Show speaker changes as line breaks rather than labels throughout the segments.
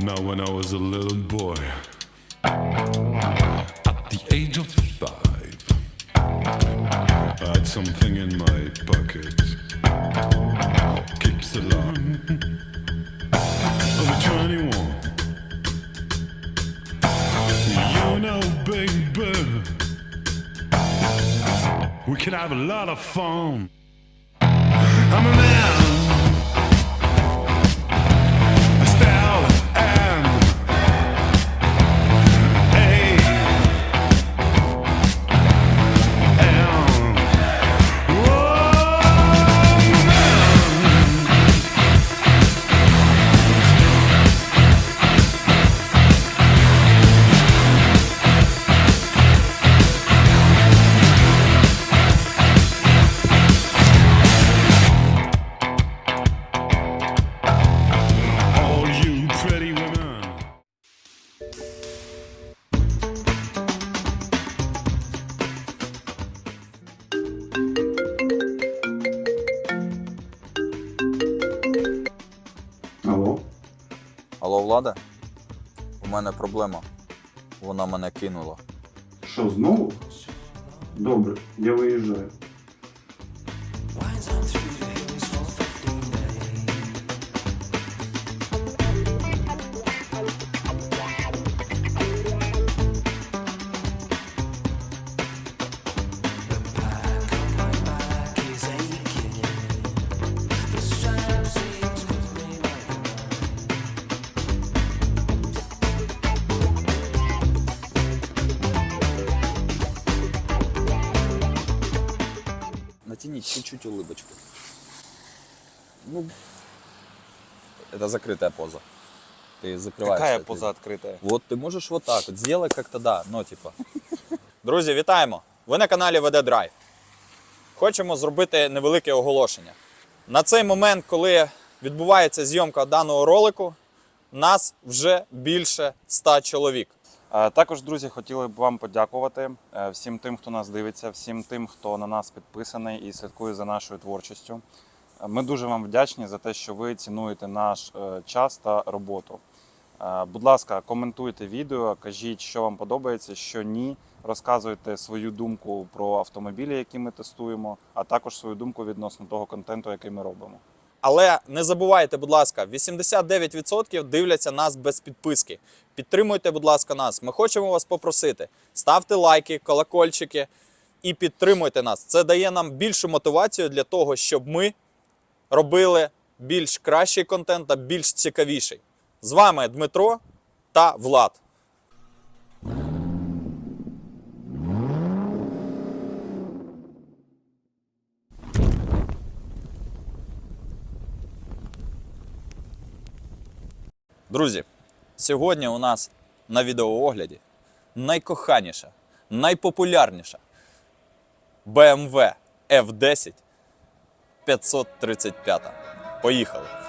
Now, when I was a little boy, at the age of five, I had something in my pocket. Keeps alarm. I'm 21. You know, baby, we can have a lot of fun. I'm a man.
Проблема. Вона мене кинула.
що знову? Добре, я виїжджаю.
чуть-чуть улыбочку. Ну, это закрытая поза. Ты закрываешь.
Какая
это.
поза открытая?
Вот ты можешь вот так вот сделай как-то, да, ну типа. Друзі, вітаємо! Ви на каналі ВД Драйв. Хочемо зробити невелике оголошення. На цей момент, коли відбувається зйомка даного ролику, нас вже більше 100 чоловік.
Е, Також, друзі, хотіли б вам подякувати е, всім тим, хто нас дивиться, всім тим, хто на нас підписаний і слідкує за нашою творчістю. Е, Ми дуже вам вдячні за те, що ви цінуєте наш час та роботу. Будь ласка, коментуйте відео, кажіть, що вам подобається, що ні. Розказуйте свою думку про автомобілі, які ми тестуємо, а також свою думку відносно того контенту, який ми робимо.
Але не забувайте, будь ласка, 89% дивляться нас без підписки. Підтримуйте, будь ласка, нас. Ми хочемо вас попросити. Ставте лайки, колокольчики і підтримуйте нас. Це дає нам більшу мотивацію для того, щоб ми робили більш кращий контент та більш цікавіший. З вами Дмитро та Влад. Друзі, сьогодні у нас на відеоогляді найкоханіша, найпопулярніша BMW F10 535. Поїхали!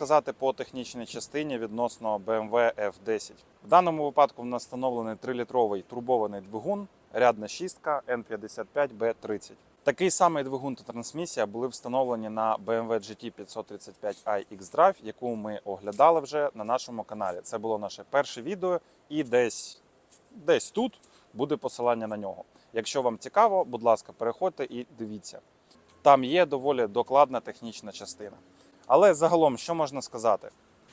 Сказати по технічній частині відносно BMW F10? В даному випадку в нас встановлений 3-літровий турбований двигун, рядна шістка N55B30. Такий самий двигун та трансмісія були встановлені на BMW GT 535i X-Drive, яку ми оглядали вже на нашому каналі. Це було наше перше відео, і десь, десь тут буде посилання на нього. Якщо вам цікаво, будь ласка, переходьте і дивіться. Там є доволі докладна технічна частина. Але загалом, що можна сказати?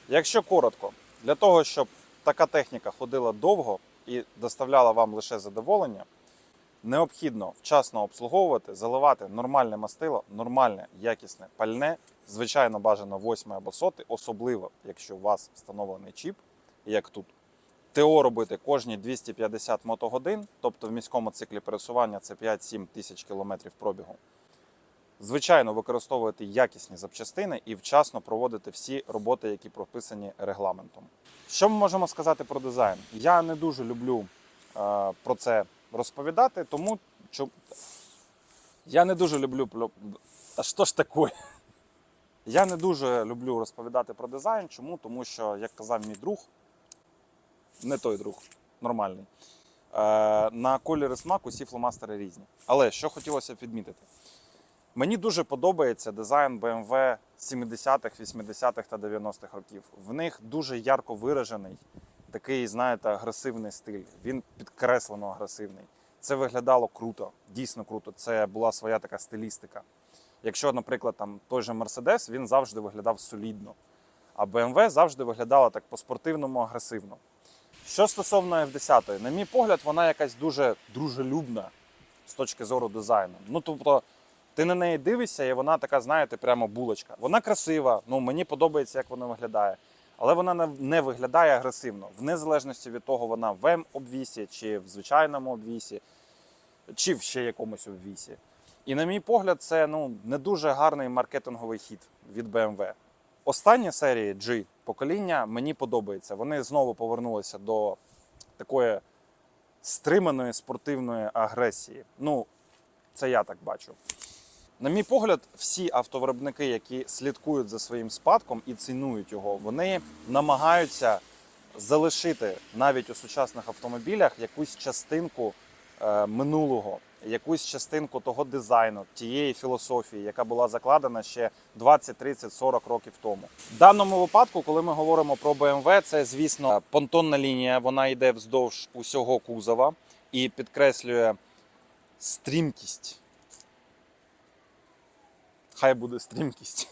Якщо коротко, для того, щоб така техніка ходила довго і доставляла вам лише задоволення, необхідно вчасно обслуговувати, заливати нормальне мастило, нормальне, якісне пальне, звичайно, бажано 8 або 100, особливо, якщо у вас встановлений чіп, як тут. ТО робити кожні 250 мотогодин, тобто в міському циклі пересування це 5-7 тисяч кілометрів пробігу. Звичайно, використовувати якісні запчастини і вчасно проводити всі роботи, які прописані регламентом. Що ми можемо сказати про дизайн? Я не дуже люблю е, про це розповідати, тому що я не дуже люблю. Та що ж таке? Я не дуже люблю розповідати про дизайн. Чому? Тому що, як казав мій друг, не той друг, нормальний. Е, на колір і смак усі фломастери різні. Але що хотілося б відмітити? Мені дуже подобається дизайн BMW 70-х, 80-х та 90-х років. В них дуже ярко виражений, такий, знаєте, агресивний стиль. Він підкреслено агресивний. Це виглядало круто, дійсно круто. Це була своя така стилістика. Якщо, наприклад, там той же Mercedes, він завжди виглядав солідно. А BMW завжди виглядала так по-спортивному агресивно. Що стосовно F10, на мій погляд, вона якась дуже дружелюбна з точки зору дизайну. Ну, тобто, ти на неї дивишся, і вона така, знаєте, прямо булочка. Вона красива, ну мені подобається, як вона виглядає. Але вона не- виглядає агресивно, в незалежності від того, вона в М-обвісі, чи в звичайному обвісі, чи в ще якомусь обвісі. І на мій погляд, це ну, не дуже гарний маркетинговий хід від BMW. Останні серії G покоління мені подобається. Вони знову повернулися до такої стриманої спортивної агресії. Ну, це я так бачу. На мій погляд, всі автовиробники, які слідкують за своїм спадком і цінують його, вони намагаються залишити навіть у сусідніх автомобілях якусь частинку е, минулого, якусь частинку того дизайну, тієї філософії, яка була закладена ще 20, 30, 40 років тому. В даному випадку, коли ми говоримо про BMW, це звісно понтонна лінія. Вона йде вздовж усього кузова і підкреслює стрімкість хай буде стрімкість.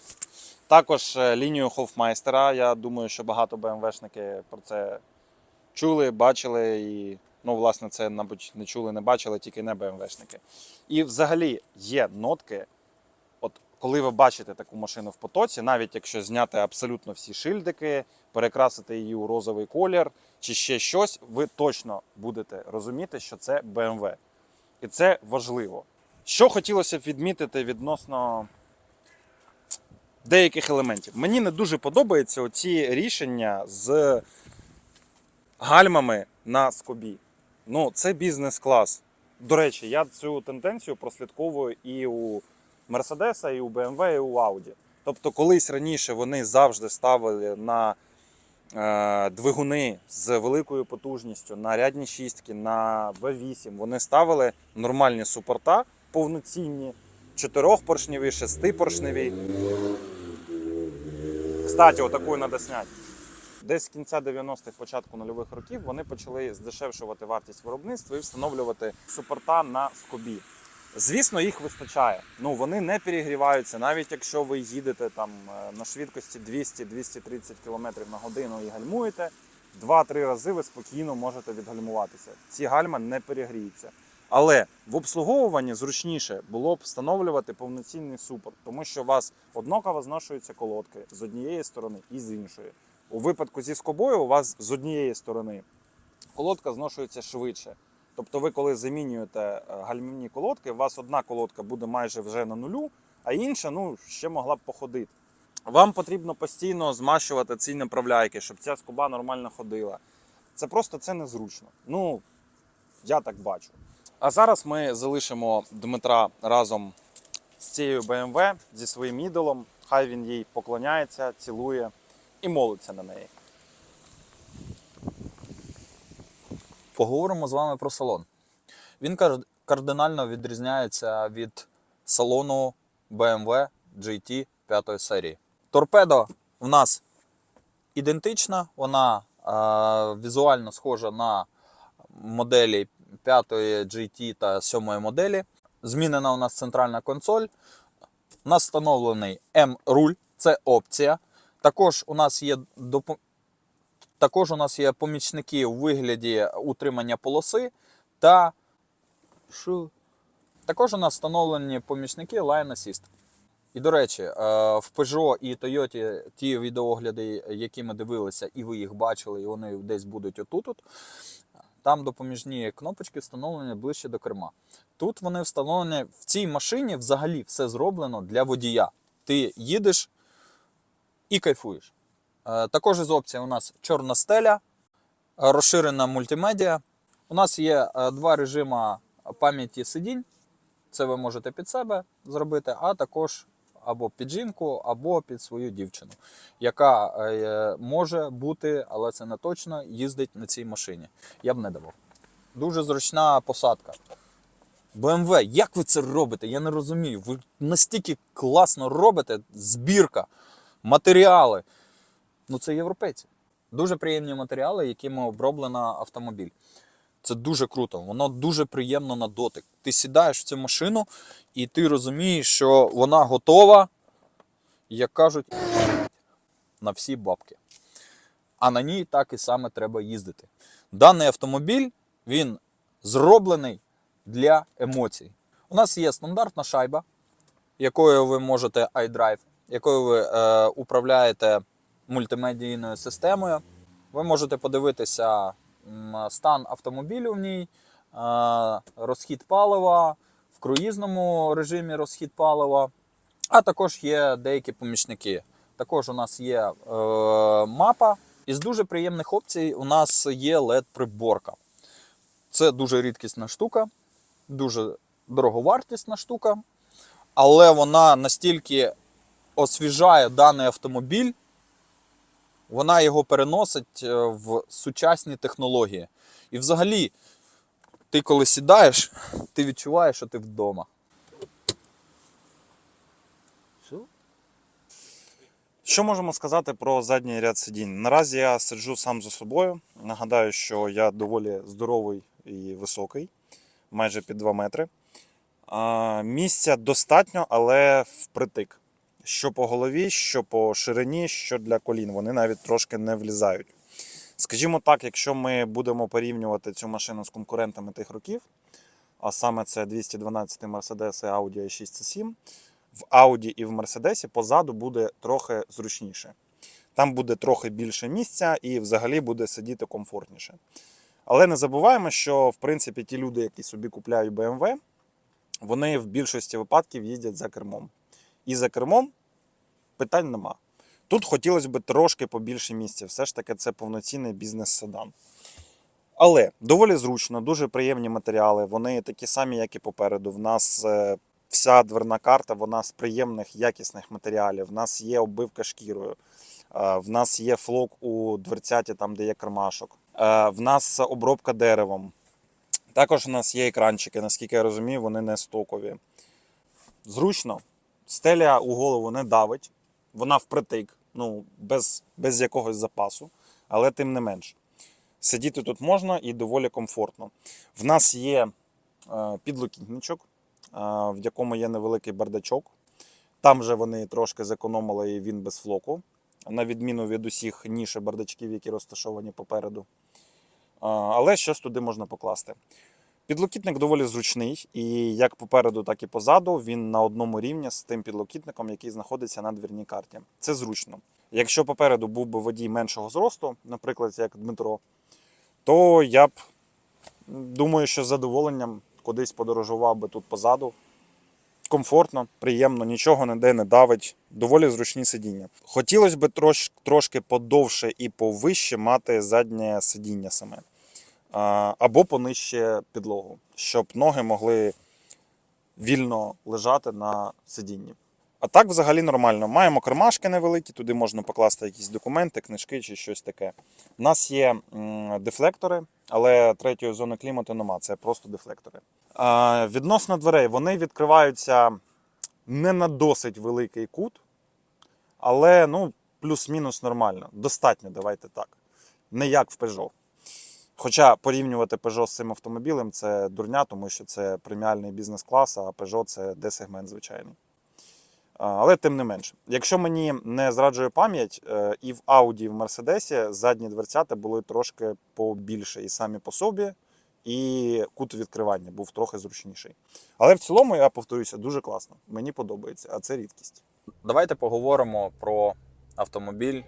Також е, лінію Хофмайстера. Я думаю, що багато БМВшники про це чули, бачили і. Ну, власне, це, мабуть, не чули, не бачили, тільки не БМВшники. І взагалі є нотки. От коли ви бачите таку машину в потоці, навіть якщо зняти абсолютно всі шильдики, перекрасити її у розовий колір чи ще щось, ви точно будете розуміти, що це BMW. І це важливо. Що хотілося б відмітити відносно деяких елементів. Мені не дуже подобаються оці рішення з гальмами на скобі. Ну, це бізнес-клас. До речі, я цю тенденцію прослідковую і у Мерседеса, і у BMW, і у Audi. Тобто, колись раніше вони завжди ставили на е, двигуни з великою потужністю, на рядні шістки, на V8. Вони ставили нормальні супорта повноцінні, чотирьохпоршневі, шестипоршневі. Кстати, отаку треба зняти. Десь з кінця 90-х, початку нульових років вони почали здешевшувати вартість виробництва і встановлювати супорта на скобі. Звісно, їх вистачає. Ну вони не перегріваються, навіть якщо ви їдете там е, на швидкості 200-230 км на годину і гальмуєте, 2-3 рази ви спокійно можете відгальмуватися. Ці гальма не перегріються. Але в обслуговуванні зручніше було б встановлювати повноцінний супорт, тому що у вас однаково зношуються колодки з однієї сторони і з іншої. У випадку зі скобою у вас з однієї сторони колодка зношується швидше. Тобто, ви коли замінюєте е, гальмівні колодки, у вас одна колодка буде майже вже на нулю, а інша ну, ще могла б походити. Вам потрібно постійно змащувати ці направляйки, щоб ця скоба нормально ходила. Це просто це незручно. Ну, я так бачу. А зараз ми залишимо Дмитра разом з цією BMW, зі своїм ідолом. Хай він їй поклоняється, цілує і молиться на неї.
Поговоримо з вами про салон. Він кардинально відрізняється від салону BMW GT 5 серії. Торпедо в нас ідентична, вона е, візуально схожа на моделі 5 GT та 7 моделі. Змінена у нас центральна консоль. У нас встановлений М-руль, це опція. Також у нас є допо... Також у нас є помічники у вигляді утримання полоси та Що? також у нас встановлені помічники Line Assist. І до речі, е, в Peugeot і Toyota ті відеогляди, які ми дивилися, і ви їх бачили, і вони десь будуть отут. -от, там допоміжні кнопочки встановлені ближче до керма. Тут вони встановлені в цій машині взагалі все зроблено для водія. Ти їдеш і кайфуєш. Е, Також із опцій у нас чорна стеля, розширена мультимедіа. У нас є е, два режими пам'яті сидінь. Це ви можете під себе зробити, а також або під жінку, або під свою дівчину, яка е, може бути, але це не точно, їздить на цій машині. Я б не давав. Дуже зручна посадка. BMW, як ви це робите? Я не розумію. Ви настільки класно робите, збірка, матеріали. Ну, це європейці. Дуже приємні матеріали, якими оброблено автомобіль. Це дуже круто, воно дуже приємно на дотик. Ти сідаєш в цю машину і ти розумієш, що вона готова, як кажуть, на всі бабки. А на ній так і саме треба їздити. Даний автомобіль він зроблений для емоцій. У нас є стандартна шайба, якою ви можете iDrive, якою ви е, управляєте мультимедійною системою. Ви можете подивитися стан автомобілю в ній, розхід палива, в круїзному режимі розхід палива, а також є деякі помічники. Також у нас є е, мапа. Із дуже приємних опцій у нас є LED-приборка. Це дуже рідкісна штука, дуже дороговартісна штука, але вона настільки освіжає даний автомобіль, вона його переносить е, в сучасні технології. І взагалі, ти коли сідаєш, ти відчуваєш, що ти вдома.
Що можемо сказати про задній ряд сидінь? Наразі я сиджу сам за собою. Нагадаю, що я доволі здоровий і високий, майже під 2 метри. Місця достатньо, але впритик. Що по голові, що по ширині, що для колін. Вони навіть трошки не влізають. Скажімо так, якщо ми будемо порівнювати цю машину з конкурентами тих років, а саме це 212 Mercedes і Audi a 6 c 7 в Audi і в Mercedes позаду буде трохи зручніше. Там буде трохи більше місця і взагалі буде сидіти комфортніше. Але не забуваємо, що в принципі ті люди, які собі купляють BMW, вони в більшості випадків їздять за кермом. І за кермом питань нема. Тут хотілося б трошки побільше місця. Все ж таки, це повноцінний бізнес-седан. Але доволі зручно, дуже приємні матеріали. Вони такі самі, як і попереду. В нас е, вся дверна карта вона з приємних якісних матеріалів. В нас є оббивка шкірою, е, в нас є флок у дверцяті, там, де є кармашок. Е, В нас обробка деревом. Також у нас є екранчики, наскільки я розумію, вони не стокові. Зручно. Стеля у голову не давить, вона впритик, ну, без, без якогось запасу, але тим не менш. Сидіти тут можна і доволі комфортно. В нас є е, підлокітничок, е, в якому є невеликий бардачок. Там же вони трошки зекономили і він без флоку, на відміну від усіх ніж і бардачків, які розташовані попереду. Е, але щось туди можна покласти. Підлокітник доволі зручний, і як попереду, так і позаду він на одному рівні з тим підлокітником, який знаходиться на двірній карті. Це зручно. Якщо попереду був би водій меншого зросту, наприклад, як Дмитро, то я б думаю, що з задоволенням кудись подорожував би тут позаду. Комфортно, приємно, нічого ніде не давить, доволі зручні сидіння. Хотілося б трош, трошки подовше і повище мати заднє сидіння саме. Або понижче підлогу, щоб ноги могли вільно лежати на сидінні. А так взагалі нормально. Маємо кармашки невеликі, туди можна покласти якісь документи, книжки чи щось таке. У нас є дефлектори, але третьої зони клімату нема, це просто дефлектори. Відносно дверей, вони відкриваються не на досить великий кут, але ну, плюс-мінус нормально. Достатньо, давайте так. Не як в Peugeot. Хоча порівнювати Peugeot з цим автомобілем це дурня, тому що це преміальний бізнес-клас, а Peugeot це D-сегмент звичайний. Але тим не менше, якщо мені не зраджує пам'ять, е, і в Audi, і в Mercedes задні дверцята були трошки побільше і самі по собі, і кут відкривання був трохи зручніший. Але в цілому, я повторюся, дуже класно. Мені подобається, а це рідкість.
Давайте поговоримо про автомобіль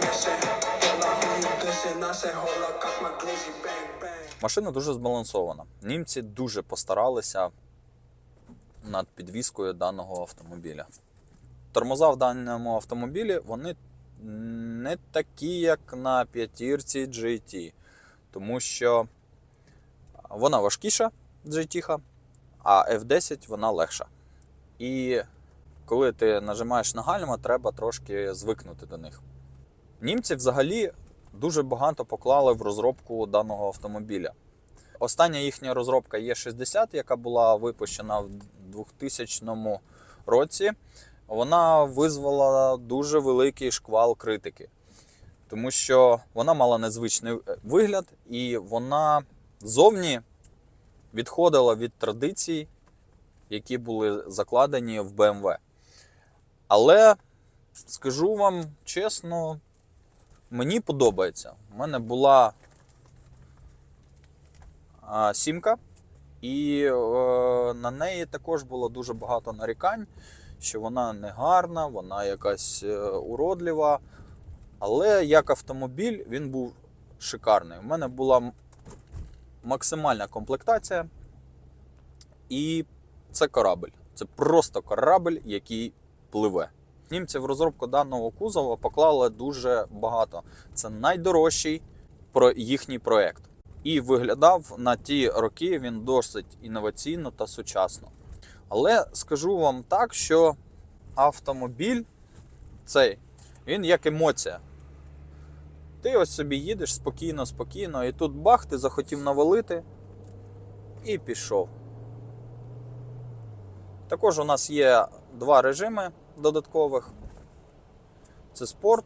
Брусі. Машина дуже збалансована. Німці дуже постаралися над підвіскою даного автомобіля. Тормоза в даному автомобілі вони не такі, як на п'ятірці GT, тому що вона важкіша GT, а F10 вона легша. І коли ти нажимаєш на гальма, треба трошки звикнути до них. Німці взагалі дуже багато поклали в розробку даного автомобіля. Остання їхня розробка Е60, яка була випущена в 2000 році, вона визвала дуже великий шквал критики, тому що вона мала незвичний е, вигляд і вона зовні відходила від традицій, які були закладені в BMW. Але скажу вам чесно, мені подобається. У мене була сімка, і е, на неї також було дуже багато нарікань, що вона не гарна, вона якась е, уродлива. Але як автомобіль він був шикарний. У мене була максимальна комплектація, і це корабль. Це просто корабль, який пливе. Німці в розробку даного кузова поклали дуже багато. Це найдорожчий їхній проект. І виглядав на ті роки він досить інноваційно та сучасно. Але скажу вам так, що автомобіль цей, він як емоція. Ти ось собі їдеш спокійно, спокійно, і тут бах, ти захотів навалити і пішов. Також у нас є два режими додаткових. Це спорт.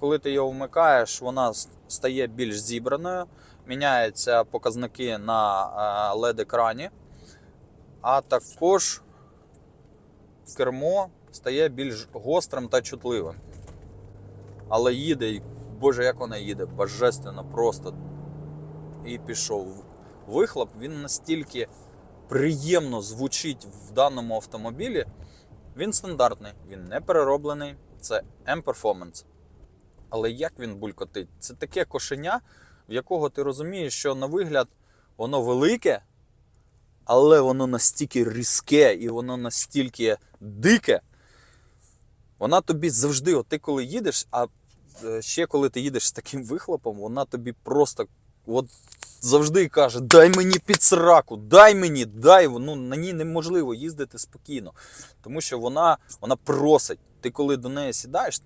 Коли ти його вмикаєш, вона стає більш зібраною, міняються показники на е, LED-екрані, а також кермо стає більш гострим та чутливим. Але їде, і, боже, як вона їде, божественно просто. І пішов. Вихлоп він настільки приємно звучить в даному автомобілі. Він стандартний, він не перероблений. Це M-Performance. Але як він булькотить? Це таке кошеня, в якого ти розумієш, що на вигляд воно велике, але воно настільки різке і воно настільки дике. Вона тобі завжди, от ти коли їдеш, а е, ще коли ти їдеш з таким вихлопом, вона тобі просто от завжди каже: дай мені під сраку, дай мені, дай. Ну, на ній неможливо їздити спокійно. Тому що вона, вона просить. Ти коли до неї сідаєш,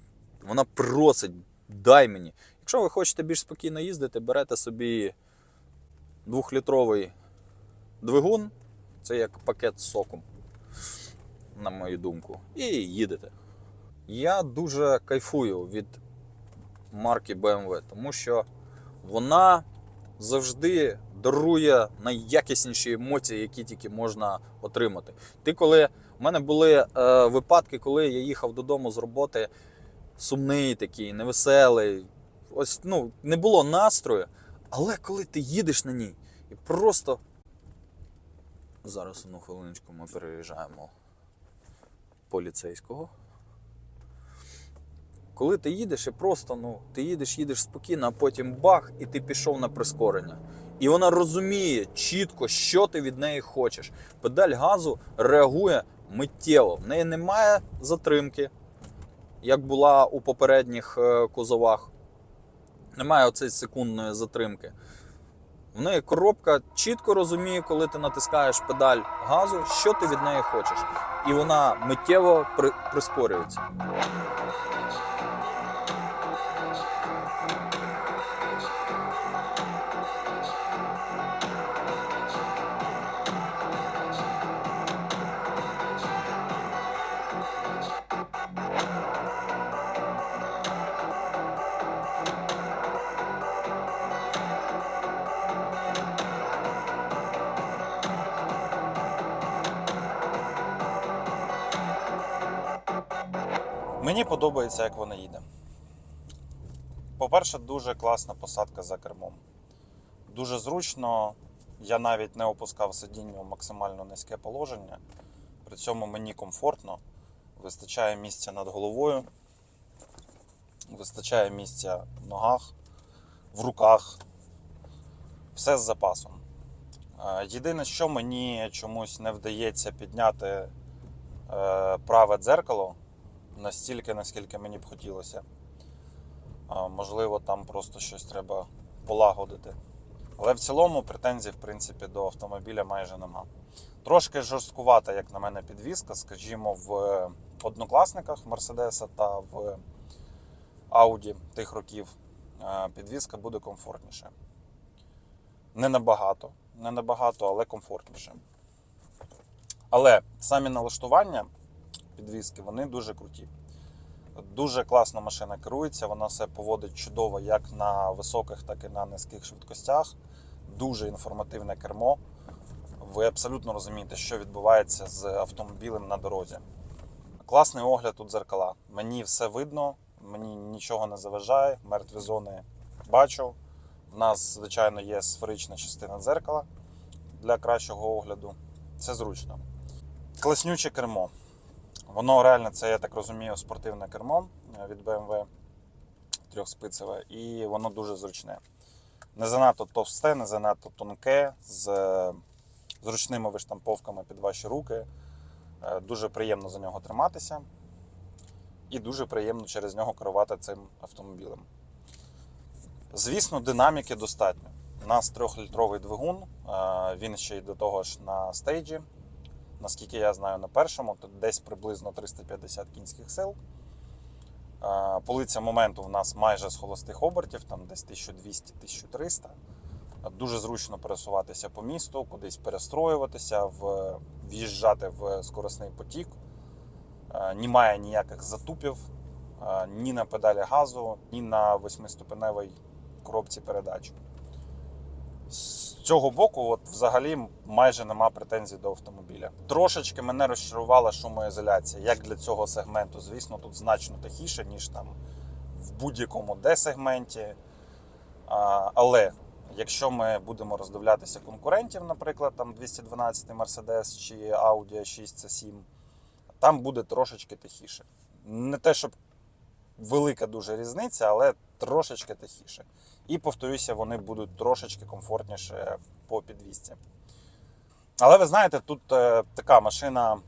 вона просить, дай мені. Якщо ви хочете більш спокійно їздити, берете собі двохлітровий двигун, це як пакет з соком, на мою думку, і їдете. Я дуже кайфую від марки BMW, тому що вона завжди дарує найякісніші емоції, які тільки можна отримати. Ти коли у мене були е, випадки, коли я їхав додому з роботи, сумний такий, невеселий. Ось ну, не було настрою. Але коли ти їдеш на ній і просто. Зараз одну хвилиночку ми переїжджаємо поліцейського. Коли ти їдеш і просто, ну, ти їдеш, їдеш спокійно, а потім бах, і ти пішов на прискорення. І вона розуміє чітко, що ти від неї хочеш. Педаль газу реагує миттєво. В неї немає затримки, як була у попередніх е, кузовах. Немає оцеї секундної затримки. В неї коробка чітко розуміє, коли ти натискаєш педаль газу, що ти від неї хочеш. І вона миттєво при- прискорюється.
Мені подобається, як вона їде. По-перше, дуже класна посадка за кермом. Дуже зручно. Я навіть не опускав сидіння у максимально низьке положення. При цьому мені комфортно. Вистачає місця над головою, вистачає місця в ногах, в руках. Все з запасом. Е, Єдине, що мені чомусь не вдається підняти е, праве дзеркало настільки, наскільки мені б хотілося. А, Можливо, там просто щось треба полагодити. Але в цілому претензій, в принципі, до автомобіля майже нема. Трошки жорсткувата, як на мене, підвізка, скажімо, в однокласниках Мерседеса та в Ауді тих років е, підвізка буде комфортніше. Не набагато, не набагато, але комфортніше. Але самі налаштування підвіски, вони дуже круті. Дуже класна машина керується, вона все поводить чудово як на високих, так і на низьких швидкостях. Дуже інформативне кермо. Ви абсолютно розумієте, що відбувається з автомобілем на дорозі. Класний огляд у дзеркала. Мені все видно, мені нічого не заважає, мертві зони бачу. В нас, звичайно, є сферична частина дзеркала для кращого огляду. Це зручно. Класнюче кермо. Воно реально, це, я так розумію, спортивне кермо е, від BMW трьохспицеве, і воно дуже зручне. Не занадто товсте, не занадто тонке, з е, зручними виштамповками під ваші руки. Е, Дуже приємно за нього триматися. І дуже приємно через нього керувати цим автомобілем. Звісно, динаміки достатньо. У нас 3-літровий двигун, він ще й до того ж на стейджі наскільки я знаю, на першому, то десь приблизно 350 кінських сил. Полиця моменту в нас майже з холостих обертів, там десь 1200-1300. Дуже зручно пересуватися по місту, кудись перестроюватися, в'їжджати в скоросний потік. Немає ніяких затупів ні на педалі газу, ні на восьмиступеневій коробці передач. Цього боку, от взагалі майже нема претензій до автомобіля. Трошечки мене розчарувала шумоізоляція. Як для цього сегменту, звісно, тут значно тихіше, ніж там в будь-якому D-сегменті. А, але якщо ми будемо роздивлятися конкурентів, наприклад, там 212 Mercedes чи Audi 6 c 7 там буде трошечки тихіше. Не те, щоб велика дуже різниця, але трошечки тихіше. І повторюся, вони будуть трошечки комфортніше по підвісці. Але ви знаєте, тут е, така машина.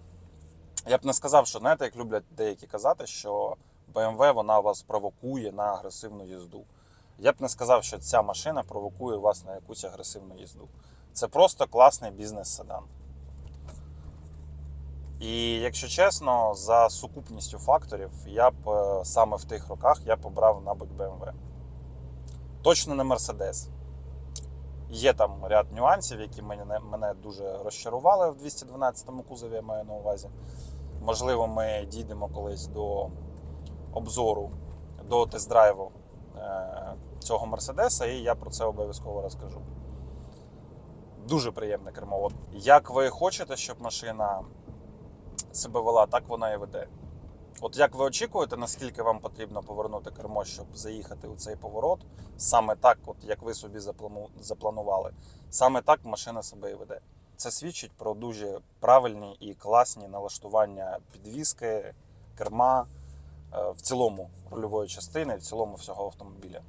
Я б не сказав, що знаєте, як люблять деякі казати, що BMW вона вас провокує на агресивну їзду. Я б не сказав, що ця машина провокує вас на якусь агресивну їзду. Це просто класний бізнес-седан. І якщо чесно, за сукупністю факторів я б е, саме в тих роках я б обрав, мабуть, BMW. Точно не Mercedes. Є там ряд нюансів, які мене, мене дуже розчарували в 212-му кузові, я маю на увазі. Можливо, ми дійдемо колись до обзору, до тест-драйву е, цього Мерседеса, і я про це обов'язково розкажу. Дуже приємне кермо. Як ви хочете, щоб машина себе вела, так вона і веде. От як ви очікуєте, наскільки вам потрібно повернути кермо, щоб заїхати у цей поворот, саме так, от як ви собі запланували, саме так машина себе і веде. Це свідчить про дуже правильні і класні налаштування підвіски, керма, е, в цілому рульової частини, в цілому всього автомобіля.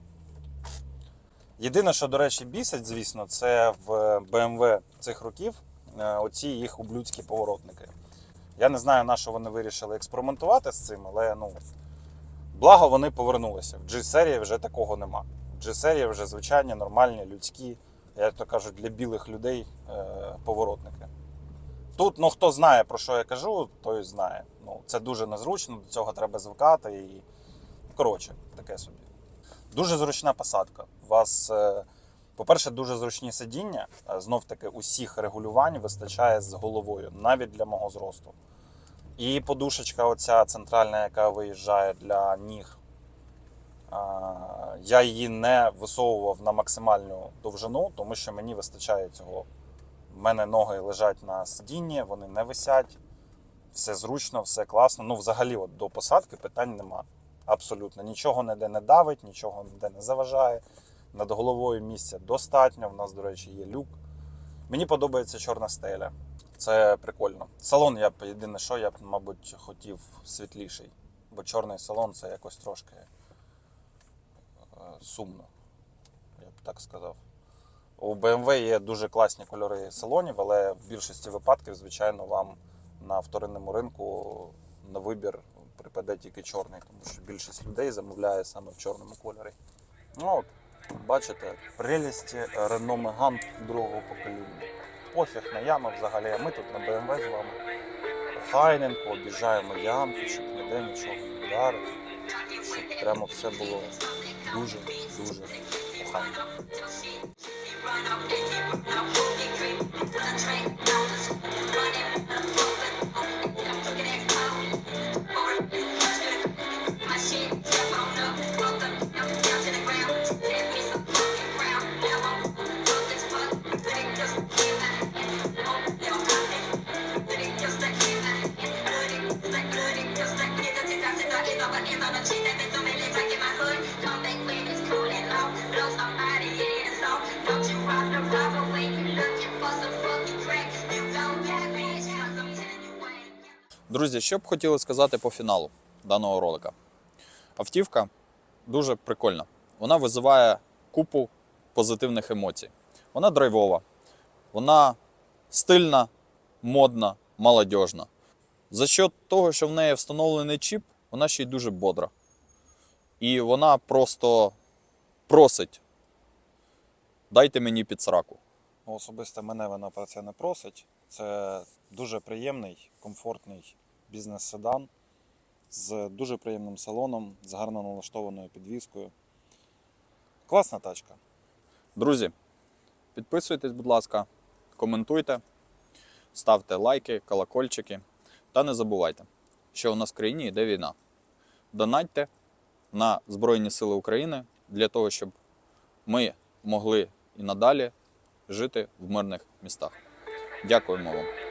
Єдине, що, до речі, бісить, звісно, це в BMW цих років е, оці їх ублюдські поворотники. Я не знаю, на що вони вирішили експериментувати з цим, але ну, благо вони повернулися. В G-серії вже такого нема. В G-серія вже звичайні, нормальні, людські, як то кажуть, для білих людей е, поворотники. Тут, ну хто знає, про що я кажу, той знає. Ну, це дуже незручно, до цього треба звикати і. Коротше, таке собі. Дуже зручна посадка. У вас, е, по-перше, дуже зручні сидіння. Знов таки, усіх регулювань вистачає з головою, навіть для мого зросту. І подушечка, оця центральна, яка виїжджає для ніг. Я її не висовував на максимальну довжину, тому що мені вистачає цього. У мене ноги лежать на сидінні, вони не висять. Все зручно, все класно. Ну, взагалі, от до посадки питань нема. Абсолютно. Нічого ніде не давить, нічого ніде не заважає. Над головою місця достатньо. У нас, до речі, є люк. Мені подобається чорна стеля. Це прикольно. Салон я б єдине, що я б, мабуть, хотів світліший. Бо чорний салон це якось трошки е, сумно, я б так сказав. У BMW є дуже класні кольори салонів, але в більшості випадків, звичайно, вам на вторинному ринку на вибір припаде тільки чорний, тому що більшість людей замовляє саме в чорному кольорі. Ну от, бачите, прелісті Renault Megane другого покоління. Пофіг на ями взагалі, а ми тут на BMW з вами. Охайненько обіжаємо ямки, щоб ніде нічого не вдарити. Щоб прямо все було дуже, дуже
Друзі, що б хотіли сказати по фіналу даного ролика? Автівка дуже прикольна. Вона визиває купу позитивних емоцій. Вона драйвова, вона стильна, модна, молодіжна. За що того, що в неї встановлений чіп, вона ще й дуже бодра. І вона просто просить: дайте мені під сраку.
Ну, Особисто мене вона про це не просить. Це дуже приємний, комфортний бізнес-седан з дуже приємним салоном, з гарно налаштованою підвіскою. Класна тачка.
Друзі, підписуйтесь, будь ласка, коментуйте, ставте лайки, колокольчики. Та не забувайте, що у нас в країні йде війна. Донатьте на Збройні Сили України для того, щоб ми могли і надалі жити в мирних містах. Дякуємо вам.